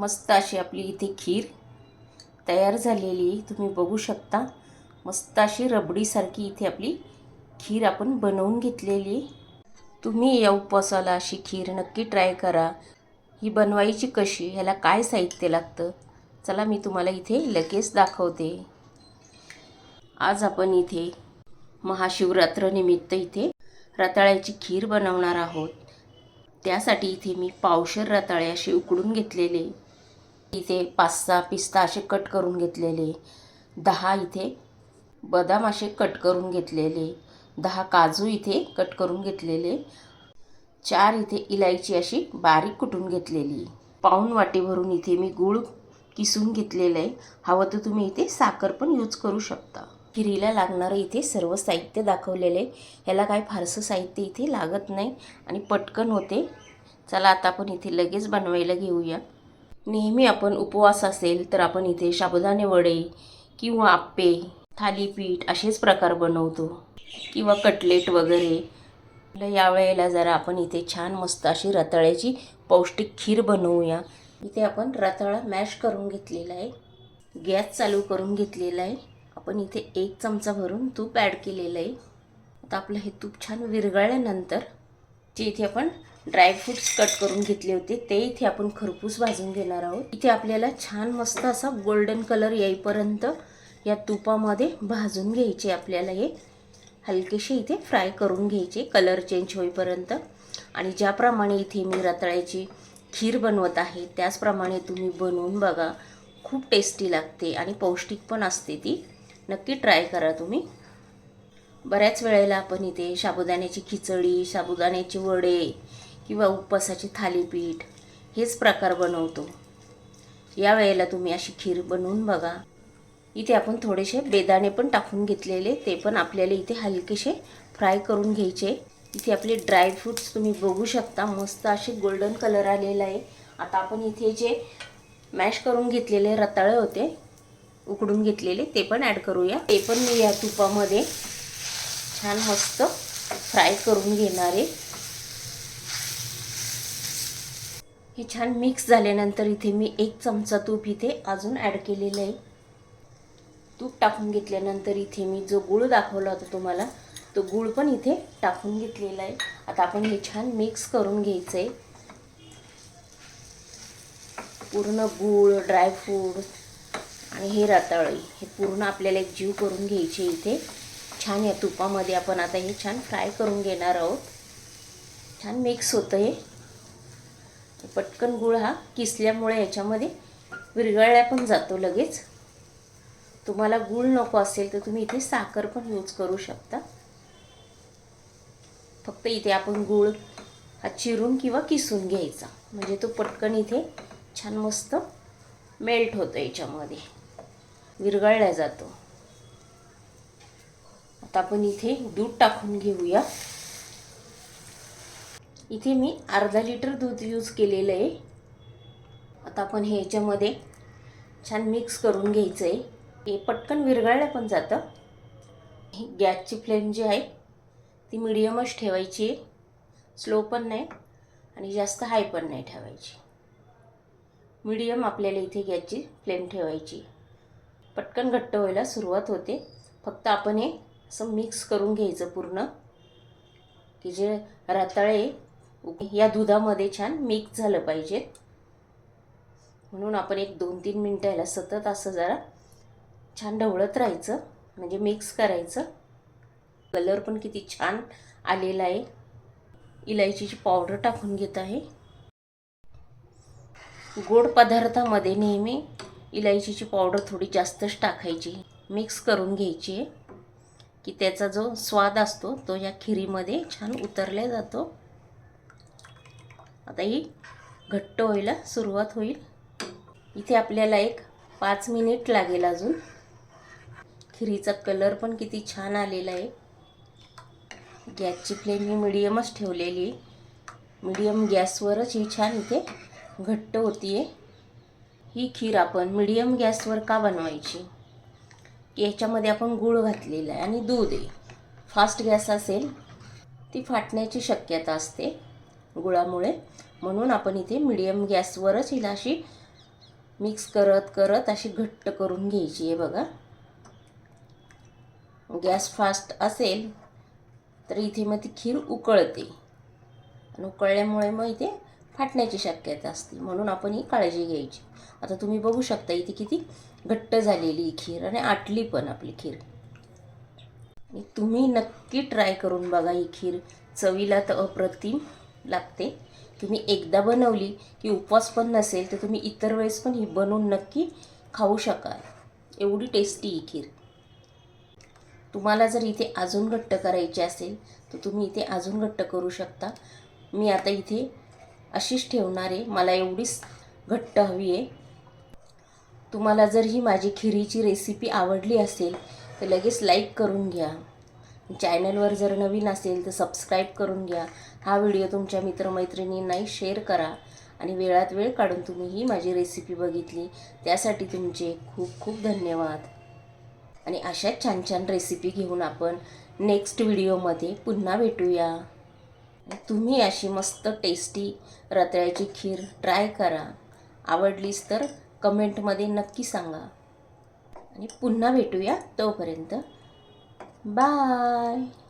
मस्त अशी आपली इथे खीर तयार झालेली तुम्ही बघू शकता. मस्त अशी रबडीसारखी इथे आपली खीर आपण बनवून घेतलेली तुम्ही या उपवासाला अशी खीर नक्की ट्राय करा. ही बनवायची कशी ह्याला काय साहित्य लागतं चला मी तुम्हाला इथे लगेच दाखवते. आज आपण इथे महाशिवरात्रनिमित्त इथे रताळ्याची खीर बनवणार आहोत. त्यासाठी इथे मी पावशर रताळे असे उकडून घेतलेले. इथे पाच सहा पिस्ता असे कट करून घेतलेले. दहा इथे बदाम असे कट करून घेतलेले. दहा काजू इथे कट करून घेतलेले. चार इथे इलायची अशी बारीक कुटून घेतलेली. पाऊण वाटी भरून इथे मी गूळ किसून घेतलेलं. आहे हवं तर तुम्ही इथे साखर पण यूज करू शकता. खिरीला लागणारं इथे सर्व साहित्य दाखवलेलं. आहे ह्याला काय फारसं साहित्य इथे लागत नाही आणि पटकन होते. चला आता आपण इथे लगेच बनवायला घेऊया. नेहमी आपण उपवास असेल तर आपण इथे साबुदाणे वडे किंवा आप्पे थालीपीठ असेच प्रकार बनवतो. किंवा कटलेट वगैरे. आपल्या यावेळेला जरा आपण इथे छान मस्त अशी रताळ्याची पौष्टिक खीर बनवूया. इथे आपण रताळा मॅश करून घेतलेला आहे. गॅस चालू करून घेतलेला आहे. आपण इथे एक चमचा भरून तूप ॲड केलेलं आहे. आता आपलं हे तूप छान विरघळल्यानंतर जे इथे आपण ड्रायफ्रूट्स कट करून घेतले होते. ते इथे आपण खरपूस भाजून घेणार आहोत. इथे आपल्याला छान मस्त असा गोल्डन कलर येईपर्यंत या तुपामध्ये भाजून घ्यायचे आपल्याला हे. हलकेसे इथे फ्राय करून घ्यायचे कलर चेंज होईपर्यंत. आणि ज्याप्रमाणे इथे मी रताळ्याची खीर बनवत आहे त्याचप्रमाणे तुम्ही बनवून बघा. खूप टेस्टी लागते आणि पौष्टिक पण असते ती. नक्की ट्राय करा तुम्ही. बऱ्याच वेळेला आपण इथे साबुदाण्याची खिचडी साबुदाण्याचे वडे किंवा उपवासाचे थालीपीठ हेच प्रकार बनवतो. या वेळेला तुम्ही अशी खीर बनवून बघा. इथे आपण थोडेसे बेदाणे पण टाकून घेतलेले ते पण आपल्याला इथे हलकेसे फ्राय करून घ्यायचे. इथे आपले ड्रायफ्रूट्स तुम्ही बघू शकता मस्त असे गोल्डन कलर आलेला आहे. आता आपण इथे जे मॅश करून घेतलेले रताळे होते उकडून घेतलेले ते पण ॲड करूया. ते पण मी या तुपामध्ये छान मस्त फ्राय करून घेणार आहे. हे छान मिक्स झाल्यानंतर इथे मी एक चमचा तूप इथे अजून ॲड केलेलं आहे. तूप टाकून घेतल्यानंतर इथे मी जो गूळ दाखवला होता तुम्हाला तो गूळ पण इथे टाकून घेतलेला आहे. आता आपण हे छान मिक्स करून घ्यायचं आहे पूर्ण गूळ ड्रायफ्रूट आणि हे रताळी हे पूर्ण आपल्याला एक जीव करून घ्यायचे इथे. छान या तुपामध्ये आपण आता हे छान फ्राय करून घेणार आहोत. छान मिक्स होतं हे पटकन गुळ हा किसल्यामुळे याच्यामध्ये विरघळल्या पण जातो लगेच. तुम्हाला गूळ नको असेल तर तुम्ही इथे साखर पण यूज करू शकता. फक्त इथे आपण गूळ हा चिरून किंवा किसून घ्यायचा. म्हणजे तो पटकन इथे छान मस्त मेल्ट होतो याच्यामध्ये. विरघळला जातो. आता आपण इथे दूध टाकून घेऊया. इथे मी अर्धा लिटर दूध यूज केलेलं आहे. आता आपण हे याच्यामध्ये छान मिक्स करून घ्यायचं आहे हे पटकन विरघळलं पण जातं. ही गॅसची फ्लेम जी आहे ती मिडियमच ठेवायची आहे. स्लो पण नाही आणि जास्त हाय पण नाही ठेवायची. मिडियम आपल्याला इथे गॅसची फ्लेम ठेवायची पटकन घट्ट व्हायला सुरुवात होते. फक्त आपण हे असं मिक्स करून घ्यायचं पूर्ण. की जे रताळे या दुधामध्ये छान मिक्स झालं पाहिजेत म्हणून आपण एक दोन तीन मिनटं याला सतत असं जरा छान ढवळत राहायचं. म्हणजे मिक्स करायचं. कलर पण किती छान आलेला आहे. इलायचीची पावडर टाकून घेत आहे. गोड पदार्थामध्ये नेहमी इलायचीची पावडर थोडी जास्तच टाकायची. मिक्स करून घ्यायची आहे. की त्याचा जो स्वाद असतो तो या खिरीमध्ये छान उतरला जातो. आता ही घट्ट व्हायला सुरुवात होईल. इथे आपल्याला एक पाच मिनिट लागेल अजून. खिरीचा कलर पण किती छान आलेला आहे. गॅसची फ्लेम ही मिडियमच ठेवलेली आहे. मिडियम गॅसवरच ही छान इथे घट्ट होती आहे ही खीर आपण मिडियम गॅसवर का बनवायची? की याच्यामध्ये आपण गूळ घातलेला आहे आणि दूध आहे. फास्ट गॅस असेल ती फाटण्याची शक्यता असते गुळामुळे. म्हणून आपण इथे मिडियम गॅसवरच हिला अशी मिक्स करत करत अशी घट्ट करून घ्यायची आहे बघा. गॅस फास्ट असेल तर इथे मग ती खीर उकळते. आणि उकळल्यामुळे मग इथे फाटण्याची शक्यता असते म्हणून आपण ही काळजी घ्यायची. आता तुम्ही बघू शकता इथे किती घट्ट झालेली खीर आणि आटली पण आपली खीर. आणि तुम्ही नक्की ट्राय करून बघा ही खीर. चवीला तर अप्रतिम लागते. तुम्ही एकदा बनवली की उपवास पण नसेल तर तुम्ही इतर वेळेस पण ही बनवून नक्की खाऊ शकाल. एवढी टेस्टी ही खीर. तुम्हाला जर इथे अजून घट्ट करायची असेल तर तुम्ही इथे अजून घट्ट करू शकता. मी आता इथे अशीच ठेवणार आहे मला एवढीच घट्ट हवी आहे. तुम्हाला जर ही माझी खिरीची रेसिपी आवडली असेल तर लगेच लाईक करून घ्या. चॅनलवर जर नवीन असेल तर सबस्क्राईब करून घ्या. हा व्हिडिओ तुमच्या मित्रमैत्रिणींनाही शेअर करा. आणि वेळात वेळ काढून तुम्ही ही माझी रेसिपी बघितली त्यासाठी तुमचे खूप खूप धन्यवाद. आणि अशाच छान छान रेसिपी घेऊन आपण नेक्स्ट व्हिडिओमध्ये पुन्हा भेटूया. तुम्ही अशी मस्त टेस्टी रताळ्याची खीर ट्राय करा. आवडलीच तर कमेंटमध्ये नक्की सांगा. आणि पुन्हा भेटूया तोपर्यंत. बाय